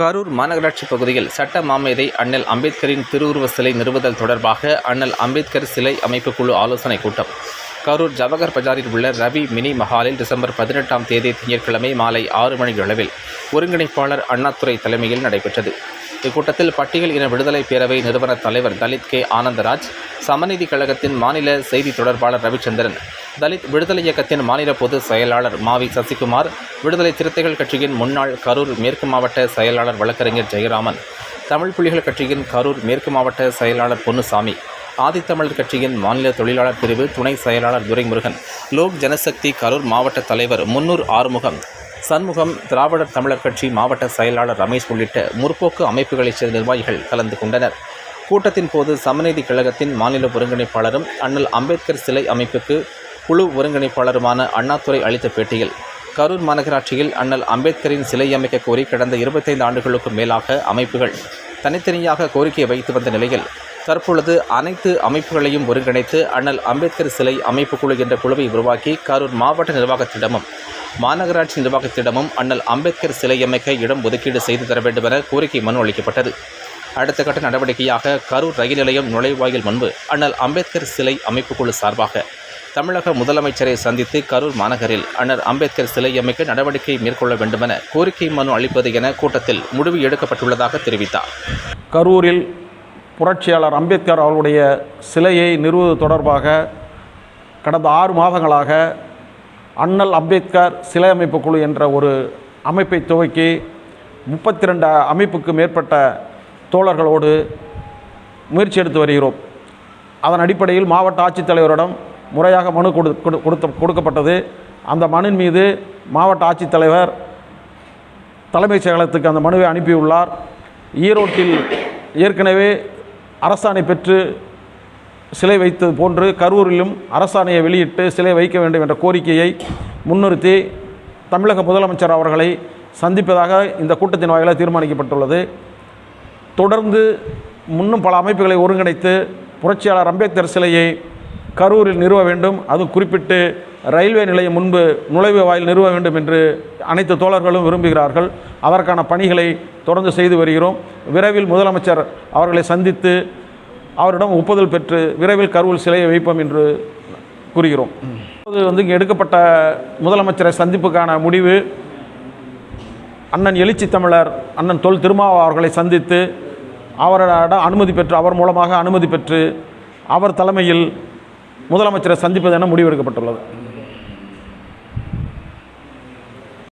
கரூர் மாநகராட்சி பகுதியில் சட்ட மாமேதை அண்ணல் அம்பேத்கரின் திருவுருவ சிலை நிறுவுதல் தொடர்பாக அண்ணல் அம்பேத்கர் சிலை அமைப்பு குழு ஆலோசனைக் கூட்டம். கரூர் ஜவஹர் பஜாரில் உள்ள ரவி மினி மஹாலில் டிசம்பர் பதினெட்டாம் தேதி திங்கட்கிழமை மாலை ஆறு மணி அளவில் ஒருங்கிணைப்பாளர் அண்ணாத்துறை தலைமையில் நடைபெற்றது. இக்கூட்டத்தில் பட்டியல் இன விடுதலை பேரவை நிறுவன தலைவர் தலித் கே. ஆனந்தராஜ் சமநீதி கழகத்தின் மாநில செய்தி தொடர்பாளர் ரவிச்சந்திரன் தலித் விடுதலை இயக்கத்தின் மாநில பொதுச் செயலாளர் மாவி சசிகுமார் விடுதலை சிறுத்தைகள் கட்சியின் முன்னாள் கரூர் மேற்கு மாவட்ட செயலாளர் வழக்கறிஞர் ஜெயராமன் தமிழ் புலிகள் கட்சியின் கரூர் மேற்கு மாவட்ட செயலாளர் பொன்னுசாமி ஆதித்தமிழர் கட்சியின் மாநில தொழிலாளர் பிரிவு துணை செயலாளர் துரைமுருகன் லோக் ஜனசக்தி கரூர் மாவட்ட தலைவர் முன்னூர் ஆறுமுகம் சண்முகம் திராவிடர் தமிழர் கட்சி மாவட்ட செயலாளர் ரமேஷ் உள்ளிட்ட முற்போக்கு அமைப்புகளைச் சேர்ந்த நிர்வாகிகள் கலந்து கொண்டனர். கூட்டத்தின் போது சமநீதி கழகத்தின் மாநில ஒருங்கிணைப்பாளரும் அண்ணல் அம்பேத்கர் சிலை அமைப்புக்கு குழு ஒருங்கிணைப்பாளருமான அண்ணாதுரை அளித்த பேட்டியில் கரூர் மாநகராட்சியில் அண்ணல் அம்பேத்கரின் சிலை அமைக்க கோரி கடந்த இருபத்தைந்து ஆண்டுகளுக்கும் மேலாக அமைப்புகள் தனித்தனியாக கோரிக்கை வைத்து வந்த நிலையில் தற்பொழுது அனைத்து அமைப்புகளையும் ஒருங்கிணைத்து அண்ணல் அம்பேத்கர் சிலை அமைப்பு குழு என்ற குழுவை உருவாக்கி கரூர் மாவட்ட நிர்வாகத்திடமும் மாநகராட்சி நிர்வாகத்திடமும் அண்ணல் அம்பேத்கர் சிலை அமைக்க இடம் ஒதுக்கீடு செய்து தர வேண்டும் என கோரிக்கை மனு அளிக்கப்பட்டது. அடுத்த கட்ட நடவடிக்கையாக கரூர் ரயில் நிலையம் நுழைவாயில் முன்பு அண்ணல் அம்பேத்கர் சிலை அமைப்புக்குழு சார்பாக தமிழக முதலமைச்சரை சந்தித்து கரூர் மாநகரில் அண்ணர் அம்பேத்கர் சிலை அமைக்க நடவடிக்கை மேற்கொள்ள வேண்டுமென கோரிக்கை மனு அளிப்பது என கூட்டத்தில் முடிவு எடுக்கப்பட்டுள்ளதாக தெரிவித்தார். கரூரில் புரட்சியாளர் அம்பேத்கர் அவருடைய சிலையை நிறுவுவது தொடர்பாக கடந்த ஆறு மாதங்களாக அண்ணல் அம்பேத்கர் சிலை அமைப்பு குழு என்ற ஒரு அமைப்பை துவக்கி முப்பத்தி ரெண்டு அமைப்புக்கு மேற்பட்ட தோழர்களோடு முயற்சி எடுத்து வருகிறோம். அதன் அடிப்படையில் மாவட்ட ஆட்சித்தலைவரிடம் முறையாக மனு கொடு கொடு- கொடுத்த கொடுக்கப்பட்டது. அந்த மனுவின் மீது மாவட்ட ஆட்சித்தலைவர் தலைமைச் செயலகத்துக்கு அந்த மனுவை அனுப்பியுள்ளார். ஈரோட்டில் ஏற்கனவே அரசாணை பெற்று சிலை வைத்தது போன்று கரூரிலும் அரசாணையை வெளியிட்டு சிலை வைக்க வேண்டும் என்ற கோரிக்கையை முன்னிறுத்தி தமிழக முதலமைச்சர் அவர்களை சந்திப்பதாக இந்த கூட்டத்தின் வாயிலாக தீர்மானிக்கப்பட்டுள்ளது. தொடர்ந்து முன்னும் பல அமைப்புகளை ஒருங்கிணைத்து புரட்சியாளர் அம்பேத்கர் சிலையை கரூரில் நிறுவ வேண்டும். அது குறிப்பிட்டு ரயில்வே நிலையம் முன்பு நுழைவு வாயில் நிறுவ வேண்டும் என்று அனைத்து தோழர்களும் விரும்புகிறார்கள். அதற்கான பணிகளை தொடர்ந்து செய்து வருகிறோம். விரைவில் முதலமைச்சர் அவர்களை சந்தித்து அவரிடம் ஒப்புதல் பெற்று விரைவில் கரூர் சிலையை வைப்போம் என்று கூறுகிறோம். இப்போது வந்து இங்கே எடுக்கப்பட்ட முதலமைச்சரை சந்திப்புக்கான முடிவு அண்ணன் எழுச்சி தமிழர் அண்ணன் தொல் திருமாவா அவர்களை சந்தித்து அவரிடம் அனுமதி பெற்று அவர் மூலமாக அனுமதி பெற்று அவர் தலைமையில் முதலமைச்சரை சந்திப்பது என முடிவெடுக்கப்பட்டுள்ளது.